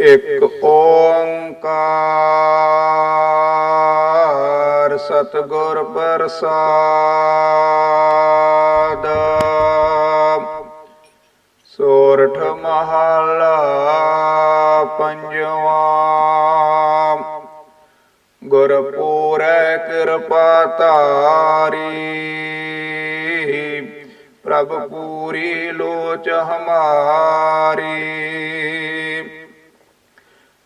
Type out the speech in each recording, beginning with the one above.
ਇੱਕ ਓੰਕਾਰ ਸਤਿਗੁਰ ਪ੍ਰਸਾਦ। ਸੋਰਠ ਮਹਲਾ ਪੰਜਵਾ। ਗੁਰ ਪੂਰੈ ਕਿਰਪਾ ਤਾਰੀ ਪ੍ਰਭ ਪੂਰੀ ਲੋਚ ਹਮਾਰੀ।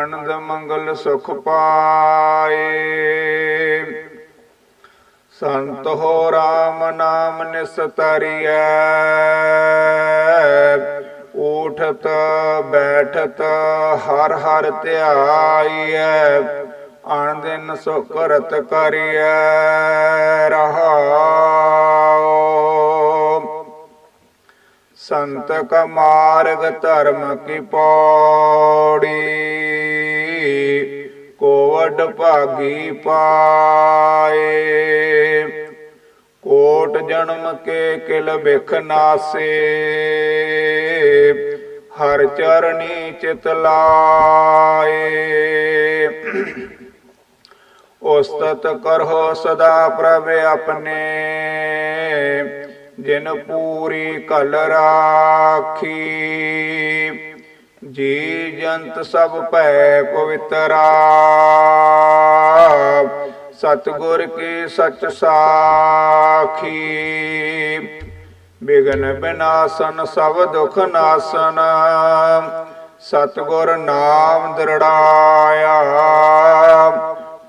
ਆਨੰਦ ਮੰਗਲ ਸੁਖ ਪਾਏ। ਸੰਤ ਹੋ ਰਾਮ ਨਾਮ ਨਿਸਤਰੀਐ ਉਠਤ ਬੈਠਤ, ਹਰ ਹਰ ਧਿਆਈਐ। ਆਣ ਦਿਨ ਸੁ ਕਰਤ ਕਰੀਐ ਸੰਤ ਕਾ ਮਾਰਗ ਧਰਮ ਕੀ ਪੌੜੀ। ਕੋਵਡ ਭਾਗੀ ਪਾਏ। ਕੋਟ ਜਨਮ ਕੇ ਕਿਲ ਬਿਖ ਨਾਸੇ। ਹਰ ਚਰਣੀ ਚਿਤ ਲਾਏ। ਉਸਤਤ ਕਰੋ ਸਦਾ ਪ੍ਰਭ ਆਪਣੇ। ਜਿਨ ਪੂਰੀ ਕਲ ਰਾਖੀ। ਜੀ ਜੰਤ ਸਭ ਭੈ ਪਵਿੱਤਰਾ ਸਤਗੁਰ ਕੀ ਸਚ ਸਾਖੀ। ਬਿਗਨ ਬਿਨਾਸਨ ਸਭ ਦੁਖ ਨਾਸਨ, ਸਤਗੁਰ ਨਾਮ ਦ੍ਰਿੜਾਇਆ।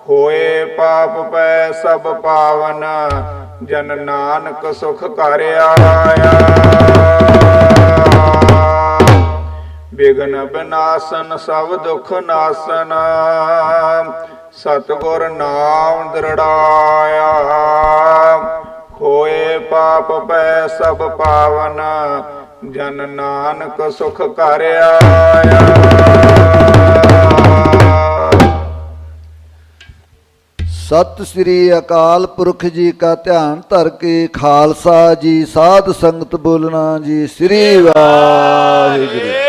ਹੋਏ ਪਾਪ ਪੈ ਸਭ ਪਾਵਨ, ਜਨ ਨਾਨਕ ਸੁਖ ਕਰ ਆਇਆ। ਬਿਗਨ ਬਿਨਾਸਨ, ਸਭ ਦੁਖ ਨਾਸਨ। ਸਤਗੁਰ ਨਾਮ ਦ੍ਰਿੜਾਇਆ। ਹੋਏ ਪਾਪ ਪੈ ਸਭ ਪਾਵਨ, ਜਨ ਨਾਨਕ ਸੁਖ ਕਰ ਆਇਆ। ਸਤਿ ਸ੍ਰੀ ਅਕਾਲ ਪੁਰਖ ਜੀ ਕਾ ਧਿਆਨ ਧਰ ਕੇ, ਖਾਲਸਾ ਜੀ, ਸਾਧ ਸੰਗਤ ਬੋਲਣਾ ਜੀ, ਸ੍ਰੀ ਵਾਹਿਗੁਰੂ।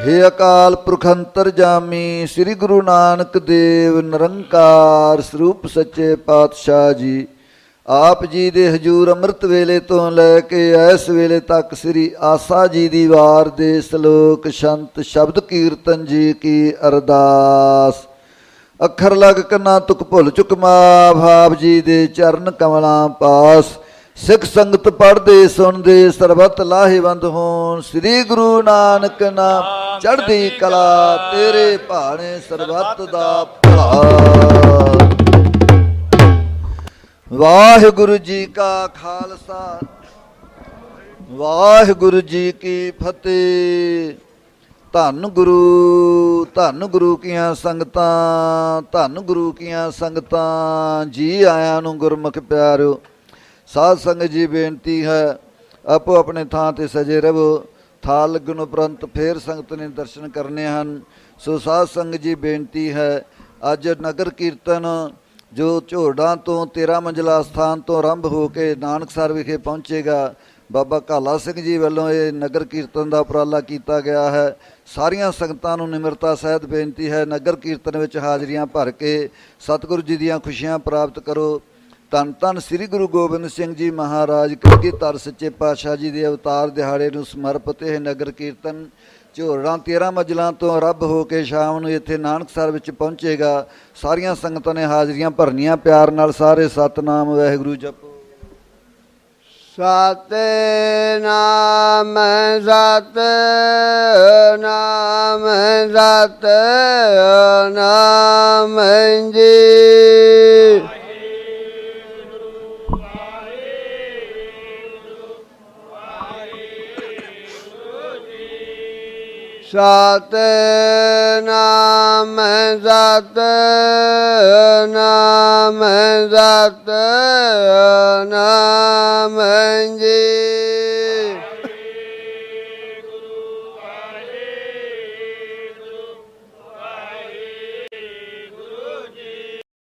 ਹੇ ਅਕਾਲ ਪੁਰਖ ਅੰਤਰਜਾਮੀ ਸ੍ਰੀ ਗੁਰੂ ਨਾਨਕ ਦੇਵ ਨਿਰੰਕਾਰ ਸਰੂਪ ਸੱਚੇ ਪਾਤਸ਼ਾਹ ਜੀ। ਆਪ ਜੀ ਦੇ ਹਜੂਰ ਅੰਮ੍ਰਿਤ ਵੇਲੇ ਤੋਂ ਲੈ ਕੇ ਇਸ ਵੇਲੇ ਤੱਕ ਸ੍ਰੀ ਆਸਾ ਜੀ ਦੀ ਵਾਰ ਦੇ ਸ਼ਲੋਕ, ਸ਼ੰਤ, ਸ਼ਬਦ ਕੀਰਤਨ ਜੀ ਕੀ ਅਰਦਾਸ। ਅੱਖਰ ਲਗ ਕੰਨਾ ਤੁਕ ਭੁੱਲ ਚੁਕ ਮਾ ਆਪ ਜੀ ਦੇ ਚਰਨ ਕਮਲਾਂ ਪਾਸ। ਸਿੱਖ ਸੰਗਤ ਪੜ੍ਹਦੇ, ਸੁਣਦੇ, ਸਰਬਤ ਲਾਹੇਵੰਦ ਹੋਣ। ਸ੍ਰੀ ਗੁਰੂ ਨਾਨਕ ਨਾਮ। ਚੜ੍ਹਦੀ ਕਲਾ ਤੇਰੇ ਭਾਣੇ ਸਰਬਤ ਦਾ ਭਲਾ। ਵਾਹਿਗੁਰੂ ਜੀ ਕਾ ਖਾਲਸਾ ਵਾਹਿਗੁਰੂ ਜੀ ਕੀ ਫਤਿਹ। ਧੰਨ ਗੁਰੂ ਧੰਨ ਗੁਰੂ ਕੀਆਂ ਸੰਗਤਾਂ ਧੰਨ ਗੁਰੂ ਕੀਆਂ ਸੰਗਤਾਂ ਜੀ ਆਇਆਂ ਨੂੰ ਗੁਰਮੁਖ ਪਿਆਰਿਓ। ਸਾਧ ਸੰਗਤ ਜੀ ਬੇਨਤੀ ਹੈ ਆਪੋ ਆਪਣੇ ਥਾਂ ਤੇ ਸਜੇ ਰਹੋ। ਥਾਲ ਲੱਗਣ ਉਪਰੰਤ ਫੇਰ ਸੰਗਤ ਨੇ ਦਰਸ਼ਨ ਕਰਨੇ ਹਨ। ਸੋ ਸਾਧ ਸੰਗਤ ਜੀ, ਬੇਨਤੀ ਹੈ, ਅੱਜ ਨਗਰ ਕੀਰਤਨ ਜੋ ਝੋੜਾਂ ਤੋਂ 13 ਮੰਜ਼ਲਾ ਸਥਾਨ ਤੋਂ ਆਰੰਭ ਹੋ ਕੇ ਨਾਨਕਸਰ ਵਿਖੇ ਪਹੁੰਚੇਗਾ, ਬਾਬਾ ਕਾਲਾ ਸਿੰਘ ਜੀ ਵੱਲੋਂ ਇਹ ਨਗਰ ਕੀਰਤਨ ਦਾ ਉਪਰਾਲਾ ਕੀਤਾ ਗਿਆ ਹੈ। ਸਾਰੀਆਂ ਸੰਗਤਾਂ ਨੂੰ ਨਿਮਰਤਾ ਸਹਿਤ ਬੇਨਤੀ ਹੈ, ਨਗਰ ਕੀਰਤਨ ਵਿੱਚ ਹਾਜ਼ਰੀਆਂ ਭਰ ਕੇ ਸਤਿਗੁਰੂ ਜੀ ਦੀਆਂ ਖੁਸ਼ੀਆਂ ਪ੍ਰਾਪਤ ਕਰੋ। ਧੰਨ ਧੰਨ ਸ੍ਰੀ ਗੁਰੂ ਗੋਬਿੰਦ ਸਿੰਘ ਜੀ ਮਹਾਰਾਜ ਕਲਗੀਧਰ ਸੱਚੇ ਪਾਤਸ਼ਾਹ ਜੀ ਦੇ ਅਵਤਾਰ ਦਿਹਾੜੇ ਨੂੰ ਸਮਰਪਿਤ ਇਹ ਨਗਰ ਕੀਰਤਨ ਝੋਰੜਾਂ 13 ਮੰਜ਼ਲਾਂ ਤੋਂ ਆਰੰਭ ਹੋ ਕੇ ਸ਼ਾਮ ਨੂੰ ਇੱਥੇ ਨਾਨਕਸਰ ਵਿੱਚ ਪਹੁੰਚੇਗਾ। ਸਾਰੀਆਂ ਸੰਗਤਾਂ ਨੇ ਹਾਜ਼ਰੀਆਂ ਭਰਨੀਆਂ। ਪਿਆਰ ਨਾਲ ਸਾਰੇ ਸਤਨਾਮ, ਵਾਹਿਗੁਰੂ ਜਪੋ। ਸਤਿ ਨਾਮ ਸਤਿ ਨਾਮ ਨਾਮ ਜੀ। ਸਤ ਨਾਮ ਸਤ ਨਾਮ ਸਤ ਨਾਮ ਜੀ।